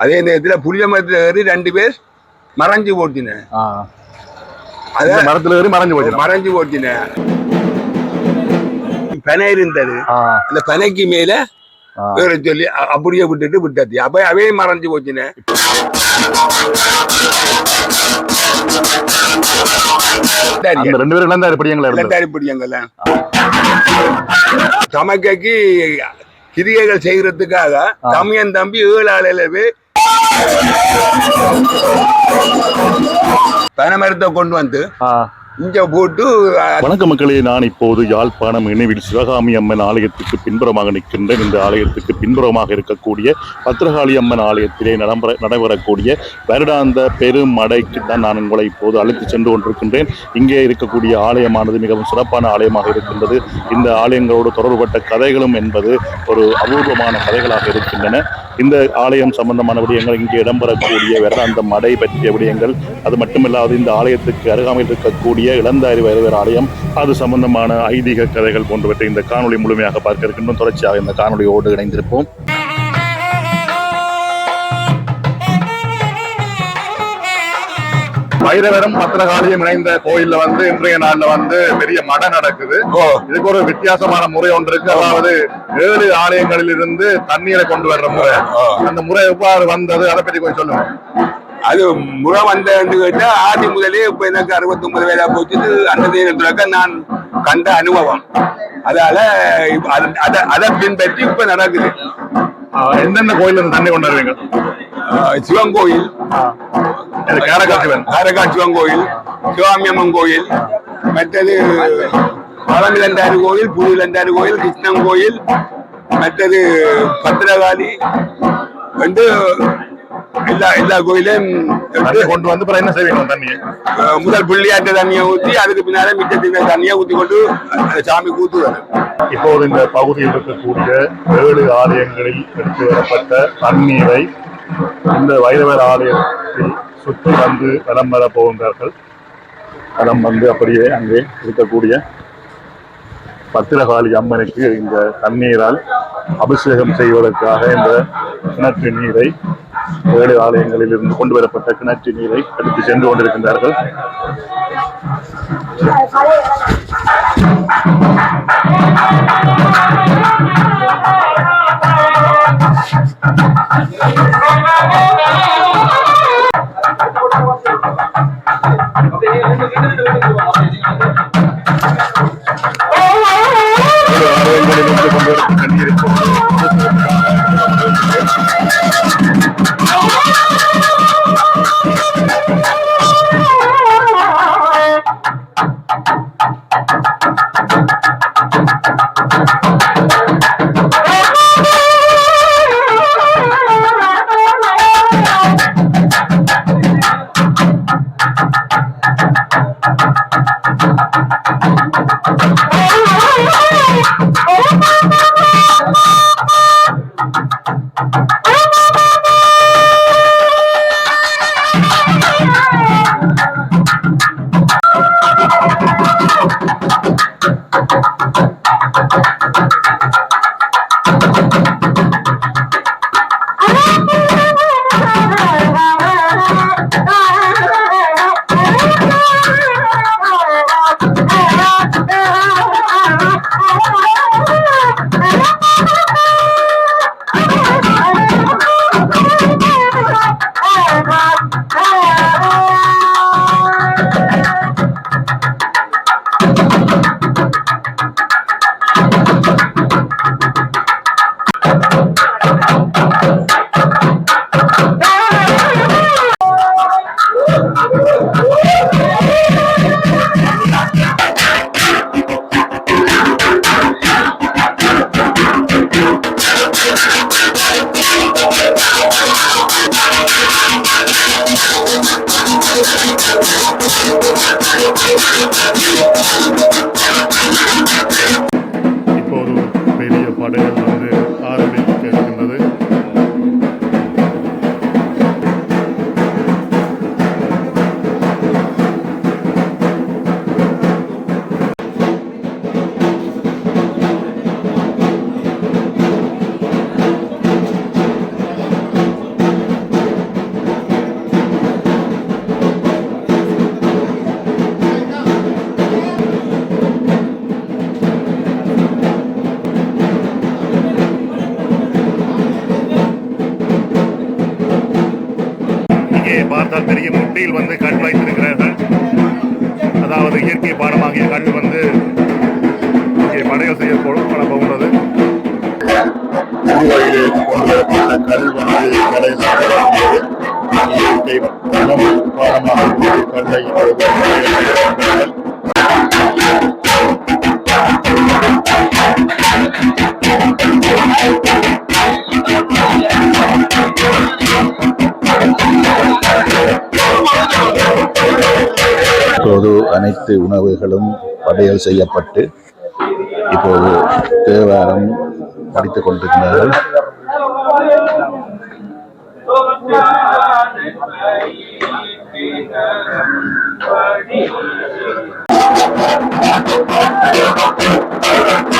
அதே நேரத்தில் புளிய மரத்தில் ஏறி ரெண்டு பேர் மறைஞ்சு போட்டினேன் ஆ. அத இந்த மரத்துல ஏறி மறைஞ்சு போச்சு மறைஞ்சு போட்டினேன் பனை இருந்தது. அந்த பனைக்கு மேல. ஏற சொல்லி அப்படியே விட்டுட்டு விட்டாச்சு. அப்ப அவே மறைஞ்சு போச்சுனேன் அந்த ரெண்டு பேரும் இழந்தாரு படியங்களா இருந்தது? இளந்தாரி பிடிங்கள்லாம் சமைக்கைக்கு கிரியைகள் செய்யறதுக்காக தம்பியன் தம்பி ஏழு ஆளையிலவே பனைமரத்தை கொண்டு வந்து. இங்க போட்டு அஹ், வணக்கம் மக்களே நான் இப்போது யாழ்ப்பாணம் இணைவில் சிவகாமி அம்மன் ஆலயத்துக்கு பின்புறமாக நிற்கின்றேன். இந்த ஆலயத்துக்கு பின்புறமாக இருக்கக்கூடிய பத்திரகாளி அம்மன் ஆலயத்திலே நடைபெற நடைபெறக்கூடிய வருடாந்த பெருமடைக்கு தான் நான் உங்களை இப்போது அழைத்து சென்று கொண்டிருக்கின்றேன். இங்கே இருக்கக்கூடிய ஆலயமானது மிகவும் சிறப்பான ஆலயமாக இருக்கின்றது. இந்த ஆலயங்களோடு தொடர்புபட்ட கதைகளும் என்பது ஒரு அபூர்வமான கதைகளாக இருக்கின்றன. இந்த ஆலயம் சம்பந்தமான விடயங்கள் இங்கே இடம்பெறக்கூடிய அந்த மடை பற்றிய விடயங்கள். அது மட்டுமில்லாது இந்த ஆலயத்துக்கு அருகாமையில் இருக்கக்கூடிய இளந்தாரி வைரவர் ஆலயம் அது சம்பந்தமான ஐதீக கதைகள் போன்றவற்றை இந்த காணொளி முழுமையாக பார்க்க இருக்கின்றோம். தொடர்ச்சியாக இந்த காணொலியோடு இணைந்திருப்போம். வைரவரம் பத்திரகாளியம் இணைந்த கோயில்ல வந்து இன்றைய நாள்ல வந்து பெரிய மடை நடக்குது. இதுக்கு ஒரு வித்தியாசமான முறை ஒன்று இருக்கு. அதாவது ஏழு ஆலயங்களில் இருந்து தண்ணீரை கொண்டு வர்ற முறை. அந்த முறை எவ்வாறு வந்தது? அதை பற்றி கொஞ்சம் சொல்லுங்க. அது முறை வந்தேன்னு கேட்டா ஆதி முதலே இப்ப எனக்கு அறுபத்தொன்பது வேலை போச்சு. அந்த நேரத்துலக்க நான் கண்ட அனுபவம். அதால அது- பின்பற்றி இப்ப நடக்குது. எந்தெந்த இருந்து தண்ணி கொண்டு வருவீங்க? சிவன் கோயில் காரகாட் சிவன் கோயில் சிவாமியம்மன் கோயில் மற்றது பழமிழந்தாறு கோயில் புதுலந்தாறு கோயில் கிருஷ்ணன் கோயில் மற்றது பத்திரகாளி வந்து எல்லா எல்லா கோயிலையும் கொண்டு வந்து என்ன செய்வீங்க தண்ணியை முதல் புள்ளியாட்ட தண்ணியை ஊற்றி அதுக்கு பின்னால மிச்சத்தின தண்ணியை ஊற்றி கொண்டு சாமி கூத்துவாரு இப்போது இந்த பகுதியில் இருக்கக்கூடிய ஏழு ஆலயங்களில் எடுத்து வரப்பட்ட தண்ணீரை இந்த வைரவர் ஆலயத்தில் சுற்றி வந்து வலம் வர போகின்றார்கள். வலம் வந்து அப்படியே அங்கே இருக்கக்கூடிய பத்திரகாளி அம்மனுக்கு இந்த தண்ணீரால் அபிஷேகம் செய்வதற்காக இந்த கிணற்று நீரை ஏழு ஆலயங்களில் இருந்து கொண்டு வரப்பட்ட கிணற்று நீரை எடுத்து சென்று கொண்டிருக்கின்றார்கள். পরের பார்த்தால் தெரியும் முட்டியில் வந்து கண் வைத்திருக்கிறார்கள். அதாவது இயற்கை பாடமாகிய கண் வந்து இங்கே படைகள் செய்யப்படும் பட போகிறது உருவாகிலே அனைத்து உணவுகளும் படையல் செய்யப்பட்டு இப்போது தேவாரம் படித்துக் கொண்டிருக்கிறார்கள் you.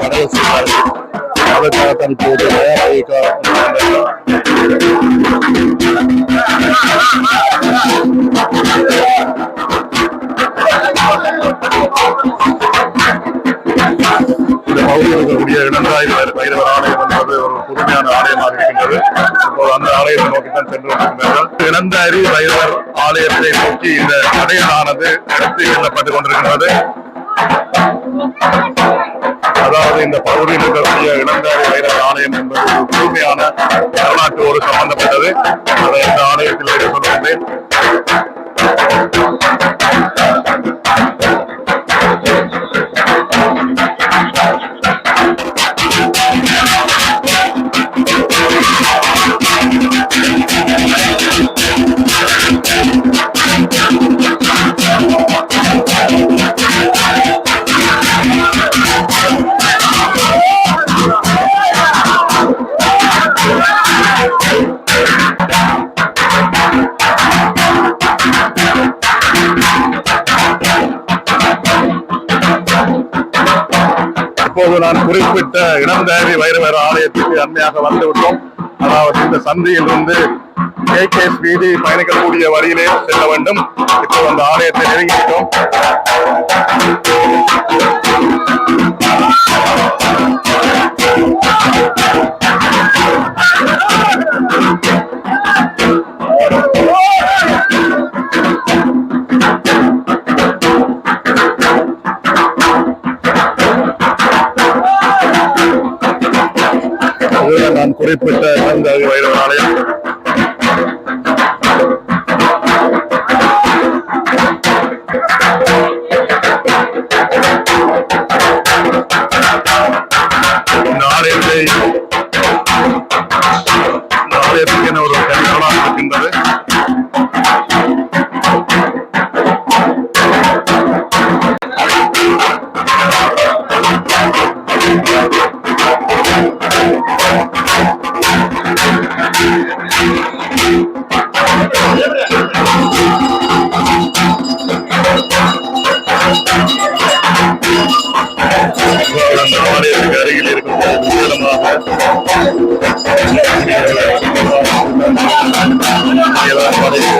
படையல் செய்வார்கள் இந்த பகுதியில் இருக்கக்கூடிய இளந்தாய் வைரவர் ஆலயம் என்பது ஒரு புதுமையான ஆணையம். ஆலயத்தை நோக்கி தான் சென்று கொண்டிருக்கிறார்கள். அறி வைரவர் ஆலயத்தை நோக்கி இந்த கடையலானது எடுத்து செல்லப்பட்டுக் கொண்டிருக்கின்றது அதாவது இந்த பகுதியில் இருக்கக்கூடிய இளந்தாரி வைரவர் ஆலயம் என்பது ஒரு தூய்மையான வரலாற்றோடு சம்பந்தப்பட்டது. அதை இந்த ஆலயத்தில் சொல்லுகின்றேன் இப்போது நான் குறிப்பிட்ட இளந்தேவி வைரவர் ஆலயத்துக்கு அண்மையாக வந்துவிட்டோம். அதாவது இந்த சந்தியில் இருந்து கே கே வீதி பயணிக்கக்கூடிய வழியிலே செல்ல வேண்டும். இப்போ அந்த ஆலயத்தை நெருங்கிவிட்டோம். இதுதான் நான் குறிப்பிட்ட விசாலமாக Thank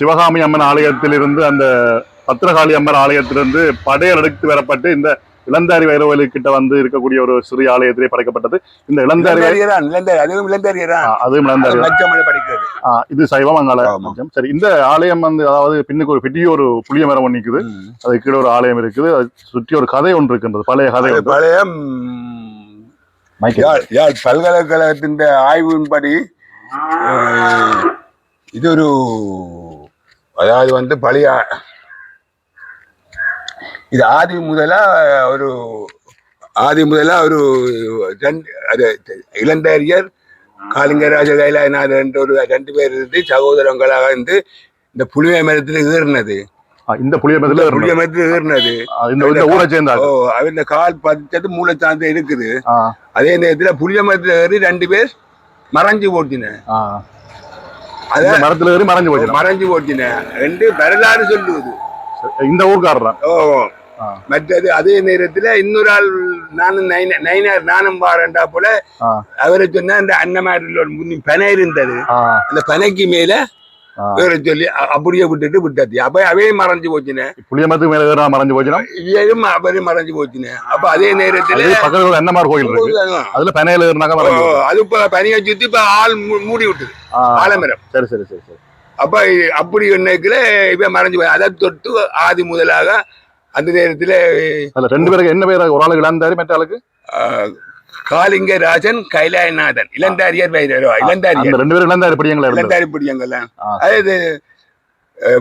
சிவகாமி அம்மன் ஆலயத்திலிருந்து அந்த பத்திரகாளி அம்மன் ஆலயத்திலிருந்து படையல் எடுத்து வரப்பட்டு இந்த இளந்தாரி வைரவலி கிட்ட வந்து இருக்கக்கூடிய ஒரு சிறிய ஆலயத்திலே படைக்கப்பட்டது. இந்த இளந்தாரி இளந்தேரியதான் இளந்தேரி அதுவும் அதுவும் இளந்தாரி லட்சமணி படிக்கிறது ஆ, இது சைவம் அங்கால. சரி இந்த ஆலயம் வந்து அதாவது பின்னுக்கு ஒரு பெரிய ஒரு புளிய மரம் ஒண்ணு நிக்குது அது கீழே ஒரு ஆலயம் இருக்குது. அது சுற்றி ஒரு கதை ஒன்று இருக்கின்றது. பழைய கதை ஒன்று. பழைய பல்கலைக்கழகத்தின் ஆய்வின்படி இது ஒரு அதாவது வந்து பழைய இது ஆதி முதலா ஒரு ஆதி முதலா ஒரு ரெண்டு அது இளந்தேரியர் காளிங்கராஜ கைலாயநாதர் என்ற ஒரு ரெண்டு பேர் இருந்து சகோதரங்களாக இருந்து இந்த புளிய மரத்தில் ஏறினது இந்த புளிய மரத்துல புளிய மரத்தில் ஏறினது. இந்த இந்த ஊரை சேர்ந்தாங்க. ஓ அவன் கால் பதிச்சது மூளை சார்ந்து இருக்குது அதே நேரத்துல புளிய மரத்துல ஏறி ரெண்டு பேர் மறைஞ்சு போட்டினேன் இந்த மரத்துல ஏறி மறைஞ்சு போச்சு மறைஞ்சு போட்டினேன் ரெண்டு வரலாறு சொல்லுவது இந்த ஊர்க்காரர்? ஓ. மற்றது அதே நேரத்துல இன்னொரு ஆள் நானும் நைன- நைனார் நானும் பாரண்டா போல அவரை சொன்னா அந்த அன்னமாரில் ஒரு முன்னி பனை இருந்தது. அந்த பனைக்கு மேல. வேற சொல்லி அப்படியே விட்டுட்டு விட்டாச்சு. அப்ப அவே மறைஞ்சு போச்சுனேன் புளிய மரத்துக்கு மேல மறைஞ்சு போச்சுன்னா? இவரும் அவரும் மறைஞ்சு போச்சுனேன் அப்ப அதே நேரத்துல பக்கத்துல ஒரு எண்ணமார் கோயில் இருக்கு அதுல பெனையில போச்சு. அது இப்ப பனியை சுத்தி இப்ப ஆள் மூடி விட்டுது. ஆலமரம். சரி சரி சரி சரி. அப்ப அப்படி எண்ணத்துல இவன் மறைஞ்சு போய் அதை தொட்டு ஆதி முதலாக அந்த நேரத்துல ரெண்டு பேருக்கு என்ன பேர் ஒரு ஆளுக்கு இழந்தாரு மற்ற ஆளுக்கு? ஆஹ், காளிங்க ராஜன் கைலாயநாதன் இளந்தாரியர். இளந்தாரியர் ரெண்டு பேரும் இழந்தாரு பிடியங்களா இருந்தது இளந்தாரி பிடியங்கள்லாம் ஆ. அதாவது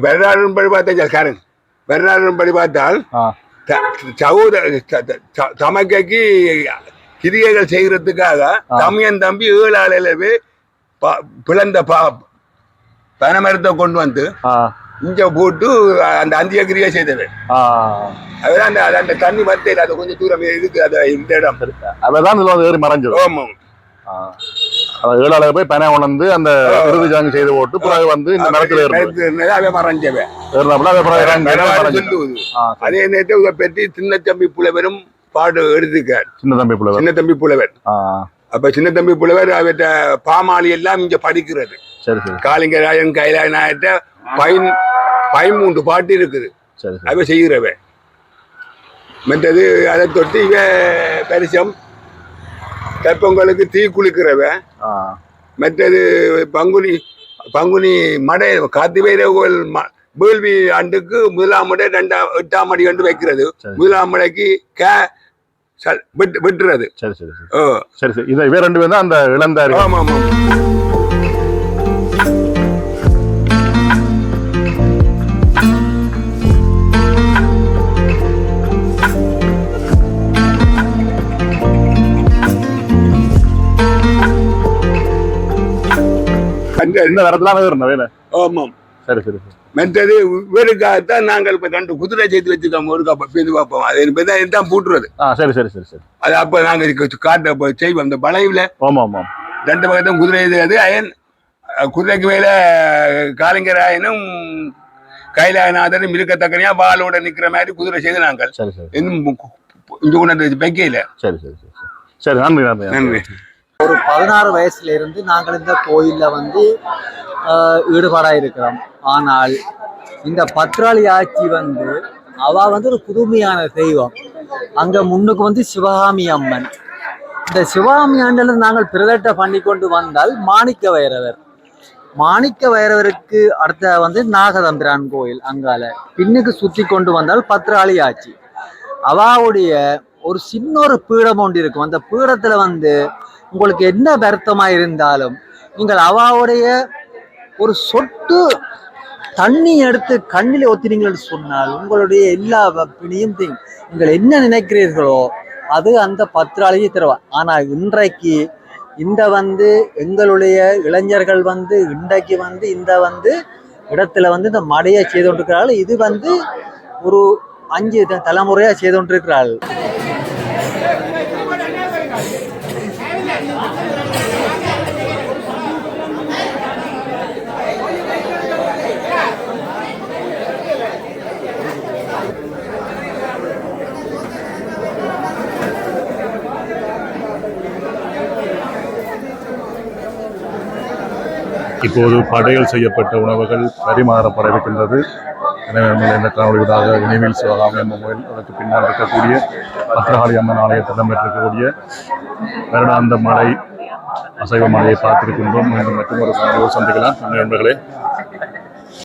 வரலாறும் படி பார்த்தா கரண் வரலாறும் படி பார்த்தால் சகோதர தமக்கைக்கு கிரியைகள் செய்யறதுக்காக ஆ. தம்பியன் தம்பி ஏழு ஆளிலவே ப- பிளந்த பா பனைமரத்தை கொண்டு வந்து இங்க போட்டு அந்த அந்திய கிரியை செய்தவன். அதான் அந்த அந்த தண்ணி வத்தையில் அது கொஞ்சம் தூரம் இருக்கு அது இந்த இடம். அவதான் இதுல ஏறி மறைஞ்சது. ஆமாம் ஆ. அதான் ஏழு ஆளுக்கு போய் பெனை உணர்ந்து அந்த இறுதி ஜாங்கு செய்து போட்டு பிறகு வந்து இந்த மரத்துல அவன் மறைஞ்சவன். அதை இதை பற்றி சின்ன தம்பி புலவரும் பாடு எடுத்துக்கார் சின்ன தம்பி புலவர். சின்ன தம்பி புலவர். அப்ப சின்ன தம்பி புலவர் அவற்ற பாமாளி எல்லாம் இங்க படிக்கிறது. சரி சரி. காளிங்கராயன் கைலாய நாயட்ட பயன் பதிமூன்று பாட்டு இருக்குது. அவ செய்கிறவன் மற்றது அதை தொட்டு இவ பரிசம். கற்பங்களுக்கு தீ குளிக்கிறவன் ஆ, மற்றது பங்குனி பங்குனி மடை காத்திவேர கோயில் வேள்வி ஆண்டுக்கு முதலாம் மடை ரெண்டாம் எட்டாம் மடி கண்டு வைக்கிறது. முதலாம் மடைக்கு கே வெட்டுறது. சரி சரி சரி. சரி சரி. இதை இவ ரெண்டு பேரும் தான் அந்த இளந்தாரி ஆமா ஆமா இந்த நேரத்துல ஏறின வேலை. ஆமாம் சரி சரி மற்றது இவருக்காகத்தான் நாங்கள் இப்ப ரெண்டு குதிரை சேர்த்து வச்சுக்கோம் ஒரு கப்ப பேந்து பார்ப்போம். அது இப்போ தான் இதுதான் பூட்டுறது. ஆ சரி சரி சரி சரி. அது அப்ப நாங்க இதுக்கு காட்ட அப்ப செய்வோம். அந்த பழையில ஆமா ஆமா ரெண்டு பக்கத்தும் குதிரை இது அயன் குதிரைக்கு மேல காளிங்கராயனும் கைலாயநாதனும் இருக்கத்தக்கனையா வாளோட நிக்கிற மாதிரி குதிரை செய்து நாங்கள். சரி சரி. இன்னும் இங்க கொண்டாந்து வைக்கையில சரி சரி சரி சரி. சரி நன்றி நன்றி. நன்றி. ஒரு பதினாறு வயசுல இருந்து நாங்கள் இந்த கோயில்ல வந்து ஆஹ், இருக்கிறோம் ஆனால் இந்த பத்ராளி ஆட்சி வந்து அவ வந்து ஒரு புதுமையான தெய்வம். அங்க முன்னுக்கு வந்து சிவகாமி அம்மன். இந்த சிவகாமி ஆண்டில் நாங்கள் பிரதட்ட பண்ணி கொண்டு வந்தால் மாணிக்க வைரவர். மாணிக்க வைரவருக்கு அடுத்த வந்து நாகதம்பிரான் கோயில் அங்கால. பின்னுக்கு சுத்தி கொண்டு வந்தால் பத்ராளி ஆட்சி அவாவுடைய ஒரு சின்ன ஒரு பீடம் ஒன்று இருக்கும். அந்த பீடத்துல வந்து உங்களுக்கு என்ன வருத்தமாக இருந்தாலும் நீங்கள் அவாவுடைய ஒரு சொட்டு தண்ணி எடுத்து கண்ணில் ஒத்தினீங்கள்னு சொன்னால் உங்களுடைய எல்லா பிணியும் நீங்கள் என்ன நினைக்கிறீர்களோ அது அந்த பத்திராளியை தருவார். ஆனால் இன்றைக்கு இந்த வந்து எங்களுடைய இளைஞர்கள் வந்து இன்றைக்கு வந்து இந்த வந்து இடத்துல வந்து இந்த மடையை செய்து கொண்டிருக்கிறார்கள். இது வந்து ஒரு அஞ்சு தலைமுறையாக செய்து கொண்டிருக்கிறார்கள். இப்போது படையல் செய்யப்பட்ட உணவுகள் பரிமாறப்பட இருக்கின்றது. எனவே இந்த காணொலியாக நினைவில் சிவகாமி அம்மன் கோயில் அதற்கு பின்னால் இருக்கக்கூடிய பத்திரகாளி அம்மன் ஆலயத்தில் இடம்பெற்றிருக்கக்கூடிய வருடாந்த மலை அசைவ மலையை பார்த்திருக்கின்றோம். மீண்டும் மற்றும் ஒரு சந்திக்கலாம் நண்பர்களே.